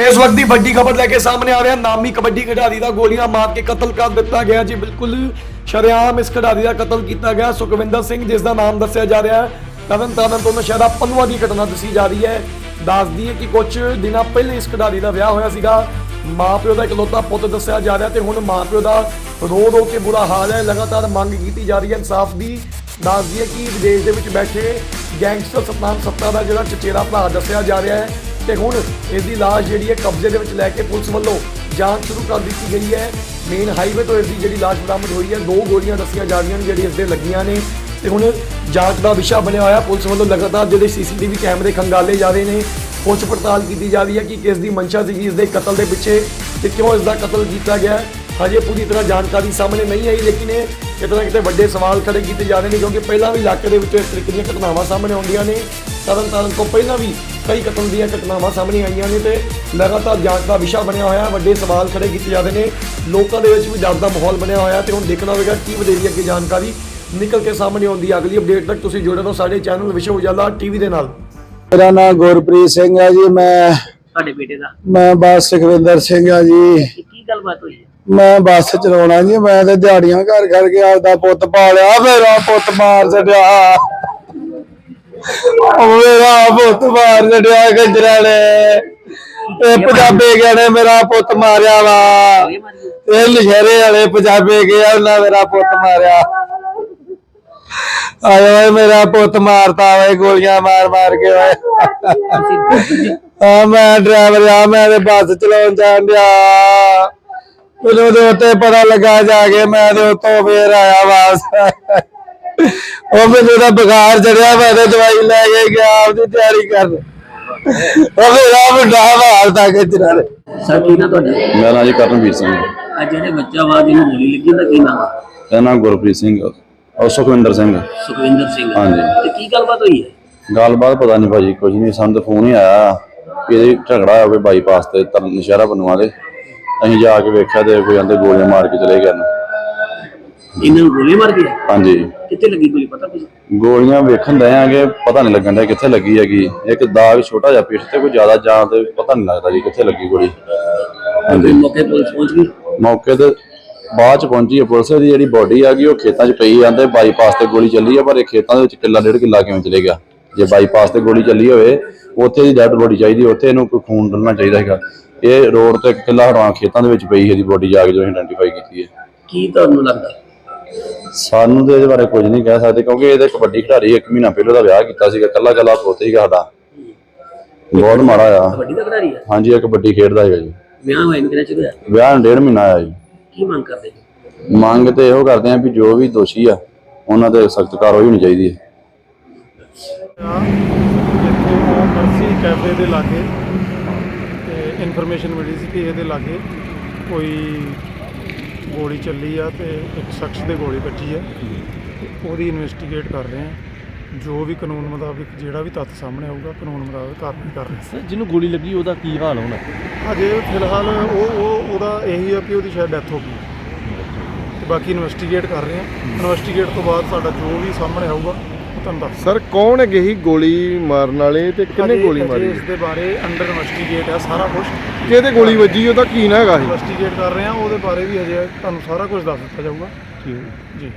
ਤੇ ਇਸ ਵਕਤ ਦੀ ਵੱਡੀ ਖਬਰ ਲੈ ਕੇ ਸਾਹਮਣੇ ਆ ਰਿਹਾ ਨਾਮੀ ਕਬੱਡੀ ਖਿਡਾਰੀ ਦਾ ਗੋਲੀਆਂ ਮਾਰ ਕੇ ਕਤਲ ਕਰ ਦਿੱਤਾ ਗਿਆ ਜੀ। ਬਿਲਕੁਲ ਸ਼ਰੇਆਮ ਇਸ ਖਿਡਾਰੀ ਦਾ ਕਤਲ ਕੀਤਾ ਗਿਆ। ਸੁਖਵਿੰਦਰ ਸਿੰਘ, ਜਿਸ ਦਾ ਨਾਮ ਦੱਸਿਆ ਜਾ ਰਿਹਾ ਹੈ, ਤਰਨ ਤਾਰਨ ਤੋਂ ਨਸ਼ਹਿਰਾ ਪਨੂਆ ਦੀ ਘਟਨਾ ਦੱਸੀ ਜਾ ਰਹੀ ਹੈ। ਦੱਸਦੀ ਹੈ ਕਿ ਕੁਝ ਦਿਨਾਂ ਪਹਿਲੇ ਇਸ ਖਿਡਾਰੀ ਦਾ ਵਿਆਹ ਹੋਇਆ ਸੀਗਾ। ਮਾਪਿਓ ਦਾ ਇਕਲੌਤਾ ਪੁੱਤ ਦੱਸਿਆ ਜਾ ਰਿਹਾ ਤੇ ਹੁਣ ਮਾਪਿਓ ਦਾ ਰੋ ਰੋ ਕੇ ਬੁਰਾ ਹਾਲ ਹੈ। ਲਗਾਤਾਰ ਮੰਗ ਕੀਤੀ ਜਾ ਰਹੀ ਹੈ ਇਨਸਾਫ ਦੀ। ਦੱਸਦੀ ਹੈ ਕਿ ਵਿਦੇਸ਼ ਦੇ ਵਿੱਚ ਬੈਠੇ ਗੈਂਗਸਟਰ ਸਤਨਾਮ ਸੱਤਾ ਦਾ ਜਿਹੜਾ ਚਚੇਰਾ ਭਰਾ ਦੱਸਿਆ ਜਾ ਰਿਹਾ ਹੈ ਤੇ ਹੁਣ ਇਸ ਦੀ ਲਾਸ਼ ਜਿਹੜੀ ਹੈ ਕਬਜ਼ੇ ਦੇ ਵਿੱਚ ਲੈ ਕੇ ਪੁਲਿਸ ਵੱਲੋਂ ਜਾਂਚ ਸ਼ੁਰੂ ਕਰ ਦਿੱਤੀ ਗਈ ਹੈ। ਮੇਨ ਹਾਈਵੇ ਤੋਂ ਇਸ ਦੀ ਜਿਹੜੀ ਲਾਸ਼ ਬਰਾਮਦ ਹੋਈ ਹੈ, ਦੋ ਗੋਲੀਆਂ ਦੱਸੀਆਂ ਜਾ ਰਹੀਆਂ ਨੇ ਜਿਹੜੀ ਇਸ ਦੇ ਲੱਗੀਆਂ ਨੇ। ਤੇ ਹੁਣ ਜਾਂਚ ਦਾ ਵਿਸ਼ਾ ਬਣਿਆ ਹੋਇਆ, ਪੁਲਿਸ ਵੱਲੋਂ ਲਗਾਤਾਰ ਜਿਹੜੇ ਸੀਸੀਟੀਵੀ ਕੈਮਰੇ ਖੰਗਾਲੇ ਜਾ ਰਹੇ ਨੇ ਪੁੱਛ ਪੜਤਾਲ ਕੀਤੀ ਜਾ ਰਹੀ ਹੈ ਕਿ ਕਿਸ ਦੀ ਮਨਸ਼ਾ ਸੀਗੀ, ਇਸ ਦੇ ਕਤਲ ਦੇ ਪਿੱਛੇ ਤੇ ਕਿਉਂ ਇਸ ਦਾ ਕਤਲ ਕੀਤਾ ਗਿਆ ਹਜੇ ਪੂਰੀ ਤਰ੍ਹਾਂ ਜਾਣਕਾਰੀ ਸਾਹਮਣੇ ਨਹੀਂ ਆਈ, ਲੇਕਿਨ ਇਹ ਕਿਤੇ ਨਾ ਕਿਤੇ ਵੱਡੇ ਸਵਾਲ ਖੜੇ ਕੀਤੇ ਜਾ ਰਹੇ ਨੇ, ਕਿਉਂਕਿ ਪਹਿਲਾਂ ਵੀ ਇਲਾਕੇ ਦੇ ਵਿੱਚ ਇਸ ਤਰੀਕੇ ਦੀਆਂ ਘਟਨਾਵਾਂ ਸਾਹਮਣੇ ਆਉਂਦੀਆਂ ਨੇ। ਤਰਨ ਤਾਰਨ ਤੋਂ ਪਹਿਲਾਂ ਵੀ ਕਈ ਕਤਲ ਦੀਆਂ ਘਟਨਾਵਾਂ ਸਾਹਮਣੇ ਆਈਆਂ ਨੇ ਤੇ ਲਗਾਤਾਰ ਜਾਂਚ ਦਾ ਵਿਸ਼ਾ ਬਣਿਆ ਹੋਇਆ ਹੈ ਵੱਡੇ ਸਵਾਲ ਖੜੇ ਕੀਤੇ ਜਾ ਰਹੇ ਨੇ। ਲੋਕਾਂ ਦੇ ਵਿੱਚ ਵੀ ਡਰ ਦਾ ਮਾਹੌਲ ਬਣਿਆ ਹੋਇਆ ਹੈ ਤੇ ਹੁਣ ਦੇਖਣਾ ਹੋਵੇਗਾ ਕੀ ਵਧੇਰੀ ਅੱਗੇ ਜਾਣਕਾਰੀ ਨਿਕਲ ਕੇ ਸਾਹਮਣੇ ਆਉਂਦੀ ਹੈ। ਅਗਲੀ ਅਪਡੇਟ ਤੱਕ ਤੁਸੀਂ ਜੁੜੇ ਰਹੋ ਸਾਡੇ ਚੈਨਲ ਵਿਸ਼ਵ ਉਜਾਲਾ ਟੀਵੀ ਦੇ ਨਾਲ। ਮੇਰਾ ਨਾਮ ਗੁਰਪ੍ਰੀਤ ਸਿੰਘ ਆ ਜੀ ਮੈਂ ਤੁਹਾਡੇ ਬੇਟੇ ਦਾ। ਮੈਂ ਬੱਸ ਸੁਖਵਿੰਦਰ ਸਿੰਘ ਆ ਜੀ। ਕੀ ਗੱਲਬਾਤ ਹੋਈ ਹੈ? ਮੈਂ ਬੱਸ ਚਲਾਉਣਾ ਜੀ ਮੈਂ ਤੇ ਦਿਹਾੜੀਆਂ ਘਰ ਘਰ ਕੇ ਆਪਦਾ ਪੁੱਤ ਪਾਲਿਆ ਮੇਰਾ ਪੁੱਤ ਮਾਰ ਛੱਡਿਆ। ਮੇਰਾ ਪੁੱਤ ਮਾਰ ਛੱਡਿਆ ਗੰਜਰਾਂ ਨੇ। ਇਹ ਪੰਜਾਬੇ ਨੇ ਮੇਰਾ ਪੁੱਤ ਮਾਰਿਆ ਵਾ। ਇਹ ਲਸ਼ਹਿਰੇ ਵਾਲੇ ਪੰਜਾਬੇ ਗਿਆ ਉਹਨਾਂ ਮੇਰਾ ਪੁੱਤ ਮਾਰਿਆ। ਆਏ ਓਏ ਮੇਰਾ ਪੁੱਤ ਮਾਰਤਾ ਓਏ ਗੋਲੀਆਂ ਮਾਰ ਮਾਰ ਕੇ ਓਏ। ਆ ਮੈਂ ਡਰਾਈਵਰ ਆ ਮੈਂ ਤੇ ਬੱਸ ਚਲਾਉਣ ਜਾਣ ਡਿਆ। ਮੈਨੂੰ ਉੱਤੇ ਪਤਾ ਲੱਗਾ ਜਾ ਕੇ ਮੈਂ ਤੇ ਉੱਤੋਂ ਫੇਰ ਆਇਆ ਵਾਪਸ। ਉਹ ਮੈਨੂੰ ਤਾਂ ਬੁਖਾਰ ਚੜਿਆ ਮੈਂ ਤੇ ਦਵਾਈ ਲੈ ਕੇ ਗਿਆ ਆਪਦੀ ਤਿਆਰੀ ਕਰਨ। ਉਹ ਮੇਰਾ ਮੁੰਡਾ ਮਾਰ ਤੱਕ ਚੜਾ ਸਰ ਕੀ ਨਾ ਤੁਹਾਡਾ? ਮੇਰਾ ਨਾਂ ਜੀ ਕਰਨਵੀਰ ਸਿੰਘ। ਹੈ। ਅੱਜ ਜਿਹੜੇ ਬੱਚਾ ਵਾ ਜਿਹਨੂੰ ਗੋਲੀ ਲੱਗੀ ਉਹਦਾ ਕੀ ਨਾਮ ਆ ਨਾਮ ਗੁਰਪ੍ਰੀਤ ਸਿੰਘ ਔਰ ਸੁਖਵਿੰਦਰ ਸਿੰਘ ਸੁਖਵਿੰਦਰ ਸਿੰਘ ਹਾਂਜੀ। ਤੇ ਕੀ ਗੱਲਬਾਤ ਹੋਈ ਹੈ? ਗੱਲਬਾਤ ਪਤਾ ਨਹੀਂ ਭਾਜੀ ਕੁਝ ਨਹੀਂ ਸਾਨੂੰ ਤਾਂ ਫੋਨ ਹੀ ਆਇਆ। ਕਿ ਇਹ ਝਗੜਾ ਹੋਇਆ ਕੋਈ ਬਾਈਪਾਸ ਤੇ ਤਰਨ ਨਸ਼ਹਿਰਾ ਬਣਵਾ ਦੇ। ਅਸੀਂ ਜਾ ਕੇ ਵੇਖਿਆ ਤੇ ਕੋਈ ਆਂਦੇ ਗੋਲੀਆਂ ਮਾਰ ਕੇ ਚਲੇ ਗਏ ਨੇ ਇਹਨਾਂ ਨੂੰ ਗੋਲੀ ਮਾਰ ਗਿਆ ਹਾਂਜੀ। ਕਿੱਥੇ ਲੱਗੀ ਗੋਲੀ ਪਤਾ ਕੁਝ ਗੋਲੀਆਂ ਵੇਖਣ ਦੇ ਆਂਗੇ ਪਤਾ ਨਹੀਂ ਲੱਗਣ ਦਾ ਕਿੱਥੇ ਲੱਗੀ ਹੈਗੀ। ਇੱਕ ਦਾਗ ਛੋਟਾ ਜਿਹਾ ਪਿੱਠ ਤੇ ਕੋਈ ਜ਼ਿਆਦਾ ਜਾਂ ਤੇ ਪਤਾ ਨਹੀਂ ਲੱਗਦਾ ਜੀ ਕਿੱਥੇ ਲੱਗੀ ਗੋਲੀ। ਹਾਂਜੀ। ਮੌਕੇ ਪੁਲਿਸ ਪਹੁੰਚ ਗਈ? ਮੌਕੇ ਤੇ ਬਾਅਦ ਚ ਪਹੁੰਚੀ ਹੈ ਪੁਲਿਸ ਦੀ ਜਿਹੜੀ ਬੋਡੀ ਆ ਗਈ ਉਹ ਖੇਤਾਂ 'ਚ ਪਈ ਜਾਂਦੇ ਬਾਈਪਾਸ ਤੇ ਗੋਲੀ ਚੱਲੀ ਆ ਪਰ ਇਹ ਖੇਤਾਂ ਦੇ ਵਿੱਚ ਕਿੱਲਾ ਡੇਢ ਕਿੱਲਾ ਕਿਵੇਂ ਚਲੇ ਗਿਆ? ਜੇ ਬਾਈਪਾਸ ਤੇ ਗੋਲੀ ਚੱਲੀ ਹੋਵੇ ਉੱਥੇ ਦੀ ਡੈਡ ਬੋਡੀ ਚਾਹੀਦੀ ਉੱਥੇ ਇਹਨੂੰ ਕੋਈ ਖੂਨ ਡਲਣਾ ਚਾਹੀਦਾ ਹੈਗਾ। ਇਹ ਰੋਡ ਤੇ ਕਿੱਲਾ ਹੜਵਾ ਖੇਤਾਂ ਦੇ ਵਿੱਚ ਪਈ ਇਹਦੀ ਬੋਡੀ ਜਾ ਕੇ ਜੋ ਆਇਡੈਂਟੀਫਾਈ ਕੀਤੀ ਹੈ। ਕੀ ਤੁਹਾਨੂੰ ਲੱਗਦਾ? ਸਾਨੂੰ ਤੇ ਇਹਦੇ ਬਾਰੇ ਕੁਝ ਨਹੀਂ ਕਹਿ ਸਕਦੇ ਕਿਉਂਕਿ ਇਹਦੇ ਕਬੱਡੀ ਖਿਡਾਰੀ ਇੱਕ ਮਹੀਨਾ ਪਹਿਲਾਂ ਦਾ ਵਿਆਹ ਕੀਤਾ ਸੀਗਾ ਕੱਲਾ ਕੱਲਾ ਪੁੱਤ ਸੀਗਾ ਸਾਡਾ। ਬਹੁਤ ਮਾੜਾ ਆ। ਕਬੱਡੀ ਦਾ ਖਿਡਾਰੀ ਹੈ ਹਾਂਜੀ ਇਹ ਕਬੱਡੀ ਖੇਡਦਾ ਹੈਗਾ ਜੀ। ਵਿਆਹ ਹੋਇਆ ਨੂੰ ਕਿੰਨਾ ਚਿਰ ਹੋਇਆ? ਵਿਆਹ ਨੂੰ ਡੇਢ ਮਹੀਨਾ ਆਇਆ ਜੀ। ਕੀ ਮੰਗ ਕਰਦੇ ਜੀ? ਮੰਗ ਤੇ ਇਹੋ ਕਰਦੇ ਆ ਵੀ ਜੋ ਵੀ ਦੋਸ਼ੀ ਆ ਉਹਨਾਂ ਤੇ ਸਖਤ ਕਾਰਵਾਈ ਹੋਣੀ ਚਾਹੀਦੀ ਹੈ। ਜਿੱਥੇ ਉਹ ਮਰਸੀ ਕੈਫੇ ਦੇ ਲਾਗੇ ਤੇ ਇਨਫੋਰਮੇਸ਼ਨ ਮਿਲੀ ਸੀ ਕਿ ਇਹਦੇ ਲਾਗੇ ਕੋਈ ਗੋਲੀ ਚੱਲੀ ਆ ਤੇ ਇੱਕ ਸ਼ਖਸ ਦੇ ਗੋਲੀ ਵੱਜੀ ਆ ਤੇ ਉਹਦੀ ਇਨਵੈਸਟੀਗੇਟ ਕਰ ਰਹੇ ਆ। ਜੋ ਵੀ ਕਾਨੂੰਨ ਮੁਤਾਬਿਕ ਜਿਹੜਾ ਵੀ ਤੱਥ ਸਾਹਮਣੇ ਆਊਗਾ ਕਾਨੂੰਨ ਮੁਤਾਬਿਕ ਕਾਰਵਾਈ ਕਰ ਰਹੇ ਸਰ ਜਿਹਨੂੰ ਗੋਲੀ ਲੱਗੀ ਉਹਦਾ ਕੀ ਹਾਲ ਹੋਣਾ? ਆ ਅਜੇ ਫਿਲਹਾਲ ਉਹ ਉਹ ਉਹਦਾ ਇਹੀ ਆ ਕਿ ਉਹਦੀ ਸ਼ਾਇਦ ਡੈਥ ਹੋ ਗਈ। ਤੇ ਬਾਕੀ ਇਨਵੈਸਟੀਗੇਟ ਕਰ ਰਹੇ ਆ। ਇਨਵੈਸਟੀਗੇਟ ਤੋਂ ਬਾਅਦ ਸਾਡਾ ਜੋ ਵੀ ਸਾਹਮਣੇ ਆਊਗਾ ਤੁਹਾਨੂੰ ਦੱਸ। ਸਰ ਕੌਣ ਹੈਗੇ ਸੀ ਗੋਲੀ ਮਾਰਨ ਵਾਲੇ ਤੇ ਕਿੰਨੇ ਗੋਲੀ ਮਾਰੀ? ਇਸ ਦੇ ਬਾਰੇ ਅੰਡਰ ਇਨਵੈਸਟੀਗੇਟ ਹੈ ਸਾਰਾ ਕੁਝ ਕਿਹਦੇ ਗੋਲੀ ਵੱਜੀ ਉਹਦਾ ਕੀ ਨਾ ਹੈਗਾ ਸੀ? ਇਨਵੈਸਟੀਗੇਟ ਕਰ ਰਹੇ ਹਾਂ ਉਹਦੇ ਬਾਰੇ ਵੀ ਹਜੇ ਤੁਹਾਨੂੰ ਸਾਰਾ ਕੁਝ ਦੱਸ ਦਿੱਤਾ ਜਾਊਗਾ। ਜੀ।